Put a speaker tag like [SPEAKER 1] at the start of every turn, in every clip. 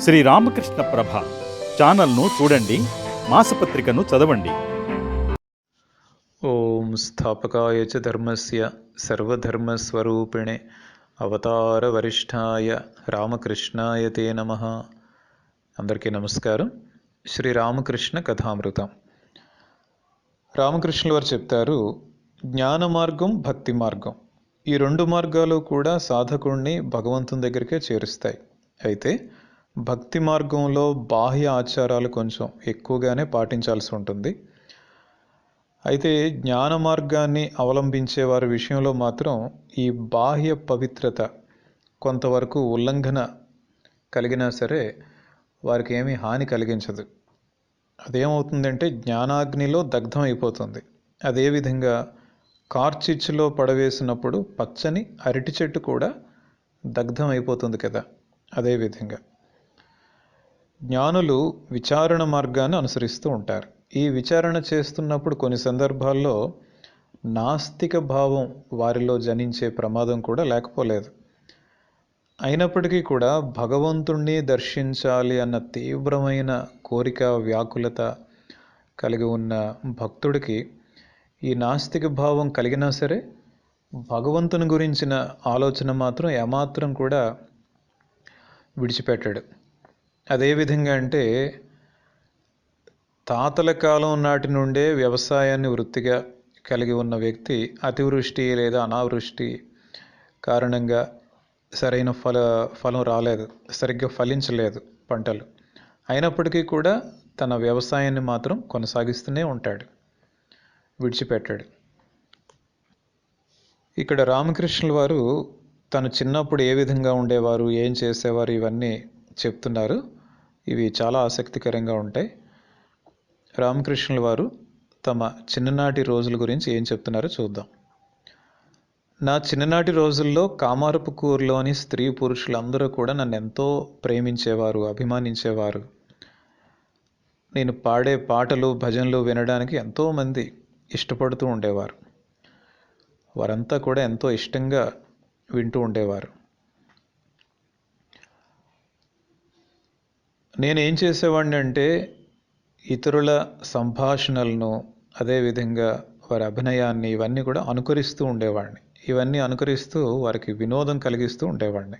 [SPEAKER 1] శ్రీ రామకృష్ణ ప్రభ ఛానల్ను చూడండి మాసపత్రికను చదవండి.
[SPEAKER 2] ఓం స్థాపకాయ చ ధర్మస్య సర్వధర్మస్వరూపిణే అవతారవరిష్ఠాయ రామకృష్ణాయ తే నమ. అందరికీ నమస్కారం. శ్రీ రామకృష్ణ కథామృతం. రామకృష్ణుల వారు చెప్తారు జ్ఞాన మార్గం భక్తి మార్గం. ఈ రెండు మార్గాలు కూడా సాధకుణ్ణి భగవంతుని దగ్గరికే చేరుస్తాయి. అయితే భక్తి మార్గంలో బాహ్య ఆచారాలు కొంచెం ఎక్కువగానే పాటించాల్సి ఉంటుంది. అయితే జ్ఞాన మార్గాన్ని అవలంబించే వారి విషయంలో మాత్రం ఈ బాహ్య పవిత్రత కొంతవరకు ఉల్లంఘన కలిగినా సరే వారికి ఏమీ హాని కలిగించదు. అదేమవుతుందంటే జ్ఞానాగ్నిలో దగ్ధం అయిపోతుంది. అదేవిధంగా కార్చిచ్చులో పడవేసినప్పుడు పచ్చని అరటి చెట్టు కూడా దగ్ధం అయిపోతుంది కదా. అదేవిధంగా జ్ఞానులు విచారణ మార్గాన్ని అనుసరిస్తూ ఉంటారు. ఈ విచారణ చేస్తున్నప్పుడు కొన్ని సందర్భాల్లో నాస్తిక భావం వారిలో జనించే ప్రమాదం కూడా లేకపోలేదు. అయినప్పటికీ కూడా భగవంతుణ్ణి దర్శించాలి అన్న తీవ్రమైన కోరిక వ్యాకులత కలిగి ఉన్న భక్తుడికి ఈ నాస్తిక భావం కలిగినా సరే భగవంతుని గురించిన ఆలోచన మాత్రం ఏమాత్రం కూడా విడిచిపెట్టాడు. అదేవిధంగా అంటే తాతల కాలం నాటి నుండే వ్యవసాయాన్ని వృత్తిగా కలిగి ఉన్న వ్యక్తి అతివృష్టి లేదా అనావృష్టి కారణంగా సరైన ఫల ఫలం రాలేదు సరిగ్గా ఫలించలేదు పంటలు. అయినప్పటికీ కూడా తన వ్యవసాయాన్ని మాత్రం కొనసాగిస్తూనే ఉంటాడు విడిచిపెట్టాడు. ఇక్కడ రామకృష్ణుల వారు తను చిన్నప్పుడు ఏ విధంగా ఉండేవారు ఏం చేసేవారు ఇవన్నీ చెప్తున్నారు. ఇవి చాలా ఆసక్తికరంగా ఉంటాయి. రామకృష్ణుల వారు తమ చిన్ననాటి రోజుల గురించి ఏం చెప్తున్నారో చూద్దాం. నా చిన్ననాటి రోజుల్లో కామారపుకూరులోని స్త్రీ పురుషులందరూ కూడా నన్ను ఎంతో ప్రేమించేవారు అభిమానించేవారు. నేను పాడే పాటలు భజనలు వినడానికి ఎంతోమంది ఇష్టపడుతూ ఉండేవారు. వారంతా కూడా ఎంతో ఇష్టంగా వింటూ ఉండేవారు. నేను ఏం చేసేవాడిని అంటే ఇతరుల సంభాషణలను అదేవిధంగా వారి అభినయాన్ని ఇవన్నీ కూడా అనుకరిస్తూ ఉండేవాడిని. ఇవన్నీ అనుకరిస్తూ వారికి వినోదం కలిగిస్తూ ఉండేవాడిని.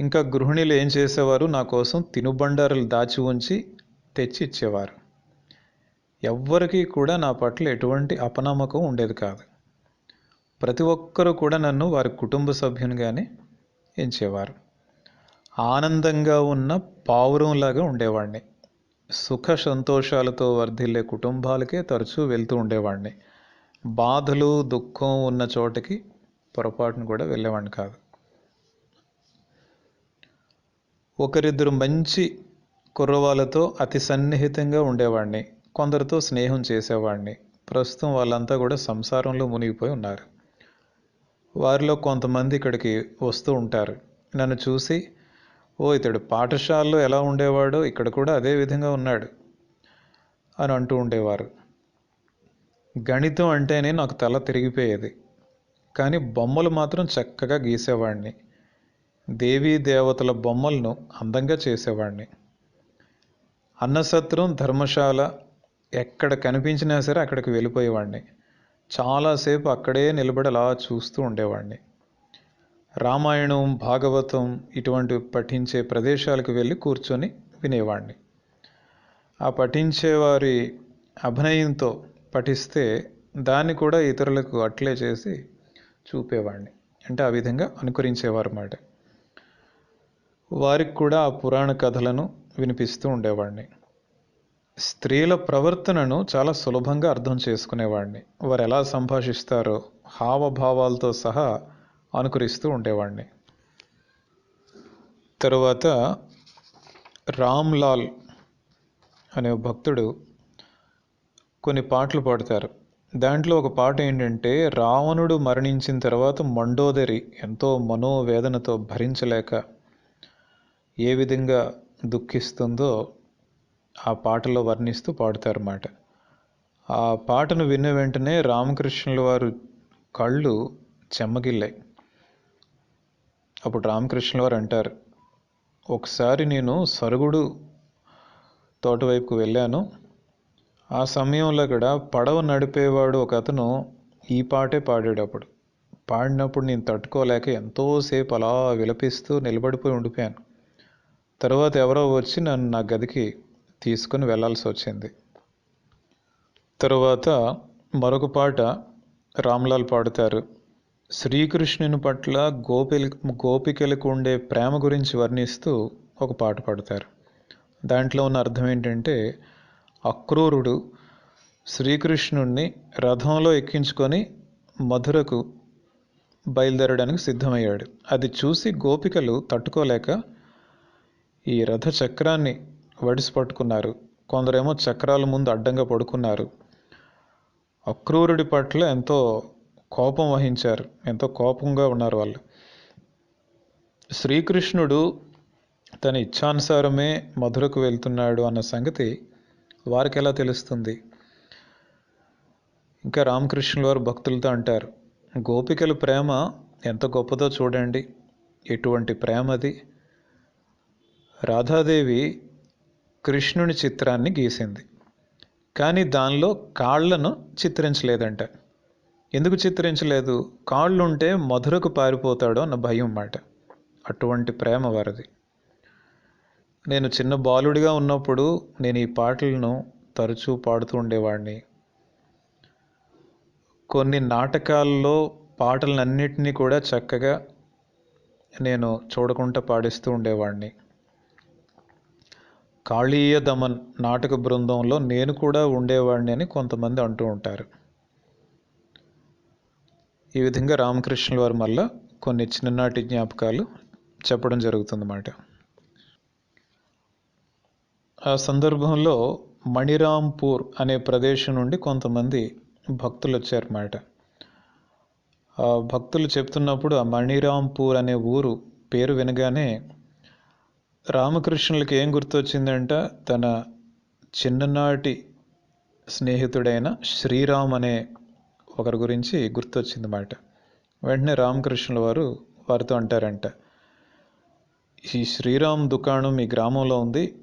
[SPEAKER 2] ఇంకా గృహిణులు ఏం చేసేవారు? నా కోసం తినుబండారులు దాచి ఉంచి తెచ్చి ఇచ్చేవారు. ఎవ్వరికీ కూడా నా పట్ల ఎటువంటి అపనమ్మకం ఉండేది కాదు. ప్రతి ఒక్కరూ కూడా నన్ను వారి కుటుంబ సభ్యునిగానే ఎంచేవారు. ఆనందంగా ఉన్న పావురంలాగా ఉండేవాడిని సుఖ సంతోషాలతో వర్ధిల్లే కుటుంబాలకే తరచూ వెళ్తూ ఉండేవాడిని బాధలు దుఃఖం ఉన్న చోటకి పొరపాటును కూడా వెళ్ళేవాడిని కాదు. ఒకరిద్దరు మంచి కుర్రవాళ్ళతో అతి సన్నిహితంగా ఉండేవాడిని కొందరితో స్నేహం చేసేవాడిని ప్రస్తుతం వాళ్ళంతా కూడా సంసారంలో మునిగిపోయి ఉన్నారు. వారిలో కొంతమంది ఇక్కడికి వస్తూ ఉంటారు. నన్ను చూసి ఓ ఇతడు పాఠశాలలో ఎలా ఉండేవాడో ఇక్కడ కూడా అదే విధంగా ఉన్నాడు అని అంటూ ఉండేవారు. గణితం అంటేనే నాకు తల తిరిగిపోయేది కానీ బొమ్మలు మాత్రం చక్కగా గీసేవాడిని. దేవీ దేవతల బొమ్మలను అందంగా చేసేవాడిని. అన్నసత్రం ధర్మశాల ఎక్కడ కనిపించినా సరే అక్కడికి వెళ్ళిపోయేవాడిని. చాలాసేపు అక్కడే నిలబడి అలా చూస్తూ ఉండేవాడిని. రామాయణం భాగవతం ఇటువంటి పఠించే ప్రదేశాలకు వెళ్ళి కూర్చొని వినేవాడిని ఆ పఠించేవారి అభినయంతో పఠిస్తే దాన్ని కూడా ఇతరులకు అట్లే చేసి చూపేవాడిని అంటే ఆ విధంగా అనుకరించేవారు అన్నమాట వారికి కూడా ఆ పురాణ కథలను వినిపిస్తూ ఉండేవాడిని స్త్రీల ప్రవర్తనను చాలా సులభంగా అర్థం చేసుకునేవాడిని వారు ఎలా సంభాషిస్తారో హావభావాలతో సహా అనుకరిస్తూ ఉండేవాడిని. తరువాత రామ్లాల్ అనే భక్తుడు కొన్ని పాటలు పాడతారు. దాంట్లో ఒక పాట ఏంటంటే రావణుడు మరణించిన తర్వాత మండోదరి ఎంతో మనోవేదనతో భరించలేక ఏ విధంగా దుఃఖిస్తుందో ఆ పాటలో వర్ణిస్తూ పాడతారన్నమాట. ఆ పాటను విన్న వెంటనే రామకృష్ణుల వారు కళ్ళు చెమ్మగిల్లాయి అప్పుడు రామకృష్ణ వారు అంటారు ఒకసారి నేను సరుగుడు తోట వైపుకు వెళ్ళాను. ఆ సమయంలో కూడా పడవ నడిపేవాడు ఒక అతను ఈ పాటే పాడేటప్పుడు పాడినప్పుడు నేను తట్టుకోలేక ఎంతోసేపు అలా విలపిస్తూ నిలబడిపోయి ఉండిపోయాను. తర్వాత ఎవరో వచ్చి నన్ను నా గదికి తీసుకుని వెళ్ళాల్సి వచ్చింది. తర్వాత మరొక పాట రామ్లాల్ పాడుతారు. శ్రీకృష్ణుని పట్ల గోపిల గోపికలకు ఉండే ప్రేమ గురించి వర్ణిస్తూ ఒక పాట పాడతారు. దాంట్లో ఉన్న అర్థం ఏంటంటే అక్రూరుడు శ్రీకృష్ణుణ్ణి రథంలో ఎక్కించుకొని మధురకు బయలుదేరడానికి సిద్ధమయ్యాడు. అది చూసి గోపికలు తట్టుకోలేక ఈ రథ చక్రాన్ని వడిసి పట్టుకున్నారు. కొందరేమో చక్రాల ముందు అడ్డంగా పడుకున్నారు. అక్రూరుడి పట్ల ఎంతో కోపం వహించారు. ఎంతో కోపంగా ఉన్నారు వాళ్ళు. శ్రీకృష్ణుడు తన ఇచ్ఛానుసారమే మధురకు వెళ్తున్నాడు అన్న సంగతి వారికి ఎలా తెలుస్తుంది? ఇంకా రామకృష్ణుల వారు భక్తులతో అంటారు గోపికల ప్రేమ ఎంత గొప్పదో చూడండి. ఎటువంటి ప్రేమ అది? రాధాదేవి కృష్ణుని చిత్రాన్ని గీసింది. కానీ దానిలో కాళ్ళను చిత్రించలేదంట. ఎందుకు చిత్రించలేదు? కాళ్ళుంటే మధురకు పారిపోతాడో అన్న భయం మాట అటువంటి ప్రేమ వారిది. నేను చిన్న బాలుడిగా ఉన్నప్పుడు నేను ఈ పాటలను తరచూ పాడుతూ ఉండేవాడిని. కొన్ని నాటకాల్లో పాటలన్నింటినీ కూడా చక్కగా నేను చూడకుండా పాడిస్తూ ఉండేవాడిని. కాళీయ దమన్ నాటక బృందంలో నేను కూడా ఉండేవాడిని అని కొంతమంది అంటూ ఉంటారు. ఈ విధంగా రామకృష్ణుల వారు మళ్ళా కొన్ని చిన్ననాటి జ్ఞాపకాలు చెప్పడం జరుగుతుందన్నమాట. ఆ సందర్భంలో మణిరాంపూర్ అనే ప్రదేశం నుండి కొంతమంది భక్తులు వచ్చారన్నమాట. ఆ భక్తులు చెప్తున్నప్పుడు ఆ మణిరాంపూర్ అనే ఊరు పేరు వినగానే రామకృష్ణులకి ఏం గుర్తొచ్చిందంట? తన చిన్ననాటి స్నేహితుడైన శ్రీరామ్ అనే ఒకరి గురించి గుర్తొచ్చింది మాట. వెంటనే రామకృష్ణుల వారు వారితో అంటారంట ఈ శ్రీరామ్ దుకాణం మీ గ్రామంలో ఉంది.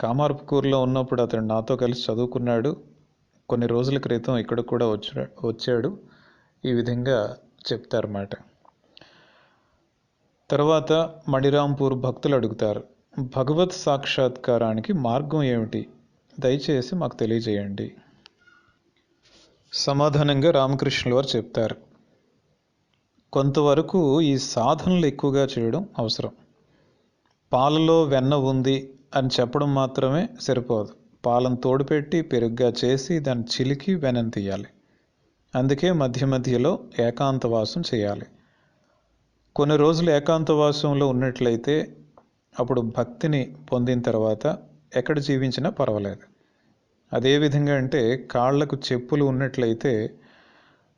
[SPEAKER 2] కామార్పుకూరులో ఉన్నప్పుడు అతను నాతో కలిసి చదువుకున్నాడు. కొన్ని రోజుల క్రితం ఇక్కడ కూడా వచ్చా వచ్చాడు. ఈ విధంగా చెప్తారన్నమాట. తర్వాత మణిరాంపూర్ భక్తులు అడుగుతారు భగవత్ సాక్షాత్కారానికి మార్గం ఏమిటి? దయచేసి మాకు తెలియజేయండి. సమాధానంగా రామకృష్ణుల వారు చెప్తారు. కొంతవరకు ఈ సాధనలు ఎక్కువగా చేయడం అవసరం. పాలలో వెన్న ఉంది అని చెప్పడం మాత్రమే సరిపోదు. పాలను తోడుపెట్టి పెరుగ్గా చేసి దాన్ని చిలికి వెనం తీయాలి. అందుకే మధ్య మధ్యలో ఏకాంతవాసం చేయాలి. కొన్ని రోజులు ఏకాంతవాసంలో ఉన్నట్లయితే అప్పుడు భక్తిని పొందిన తర్వాత ఎక్కడ జీవించినా పర్వాలేదు. అదే విధంగా అంటే కాళ్ళకు చెప్పులు ఉన్నట్లయితే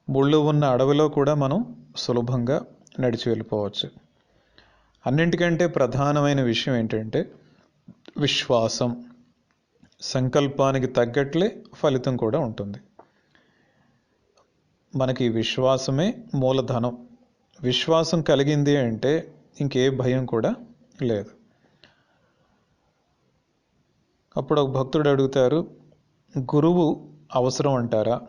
[SPEAKER 2] ముళ్ళు ఉన్న అడవిలో కూడా మనం సులభంగా నడిచి వెళ్ళిపోవచ్చు. అన్నింటికంటే ప్రధానమైన విషయం ఏంటంటే విశ్వాసం. సంకల్పానికి తగ్గట్లే ఫలితం కూడా ఉంటుంది. మనకి విశ్వాసమే మూలధనం. విశ్వాసం కలిగింది అంటే ఇంకే భయం కూడా లేదు. అప్పుడు ఒక భక్తుడు అడుగుతారు గురువు అవసరం అంటారా?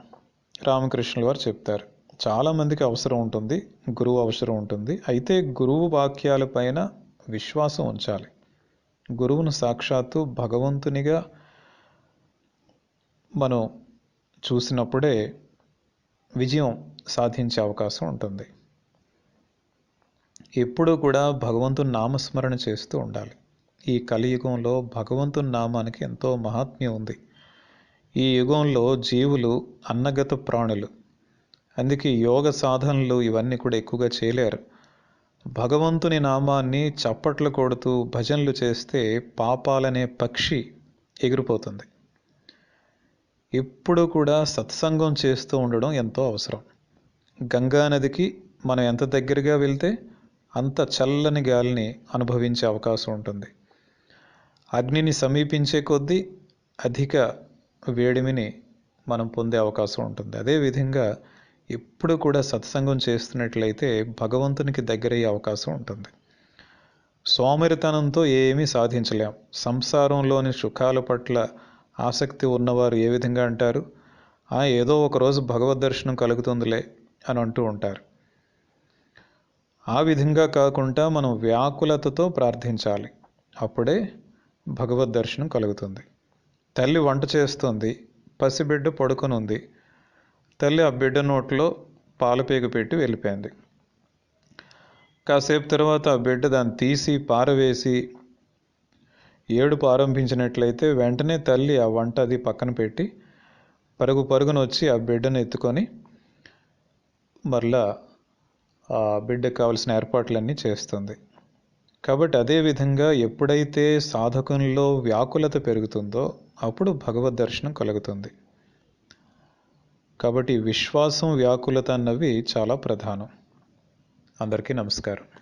[SPEAKER 2] రామకృష్ణుల వారు చెప్తారు. చాలామందికి అవసరం ఉంటుంది గురువు అవసరం ఉంటుంది. అయితే గురువు వాక్యాలపైన విశ్వాసం ఉంచాలి. గురువును సాక్షాత్తు భగవంతునిగా మనం చూసినప్పుడే విజయం సాధించే అవకాశం ఉంటుంది. ఎప్పుడూ కూడా భగవంతుని నామస్మరణ చేస్తూ ఉండాలి. ఈ కలియుగంలో భగవంతుని నామానికి ఎంతో మహాత్మ్యం ఉంది. ఈ యుగంలో జీవులు అన్నగత ప్రాణులు. అందుకే యోగ సాధనలు ఇవన్నీ కూడా ఎక్కువగా చేయలేరు. భగవంతుని నామాన్ని చప్పట్లు కొడుతూ భజనలు చేస్తే పాపాలనే పక్షి ఎగిరిపోతుంది. ఎప్పుడు కూడా సత్సంగం చేస్తూ ఉండడం ఎంతో అవసరం. గంగా నదికి మనం ఎంత దగ్గరగా వెళ్తే అంత చల్లని గాలిని అనుభవించే అవకాశం ఉంటుంది. అగ్నిని సమీపించే కొద్దీ అధిక వేడిమిని మనం పొందే అవకాశం ఉంటుంది. అదేవిధంగా ఎప్పుడు కూడా సత్సంగం చేస్తున్నట్లయితే భగవంతునికి దగ్గరయ్యే అవకాశం ఉంటుంది. సోమరితనంతో ఏమీ సాధించలేం. సంసారంలోని సుఖాల పట్ల ఆసక్తి ఉన్నవారు ఏ విధంగా అంటారు? "ఆ, ఏదో ఒక రోజు భగవద్ దర్శనం కలుగుతుందిలే అని అంటూ ఉంటారు. ఆ విధంగా కాకుండా మనం వ్యాకులతతో ప్రార్థించాలి. అప్పుడే భగవద్ దర్శనం కలుగుతుంది. తల్లి వంట చేస్తుంది పసిబిడ్డ పడుకునుంది. తల్లి ఆ బిడ్డ నోట్లో పాలపేగు పెట్టి వెళ్ళిపోయింది. కాసేపు తర్వాత ఆ బిడ్డ దాన్ని తీసి పారవేసి ఏడు ప్రారంభించినట్లయితే వెంటనే తల్లి ఆ వంట అది పక్కన పెట్టి పరుగు పరుగున వచ్చి ఆ బిడ్డను ఎత్తుకొని మరలా ఆ బిడ్డకు కావలసిన ఏర్పాట్లన్నీ చేస్తుంది. కాబట్టి అదే విధంగా ఎప్పుడైతే సాధకుల్లో వ్యాకులత పెరుగుతుందో అప్పుడు భగవద్ దర్శనం కలుగుతుంది. కాబట్టి విశ్వాసం వ్యాకులత అన్నవి చాలా ప్రధానం. అందరికీ నమస్కారం.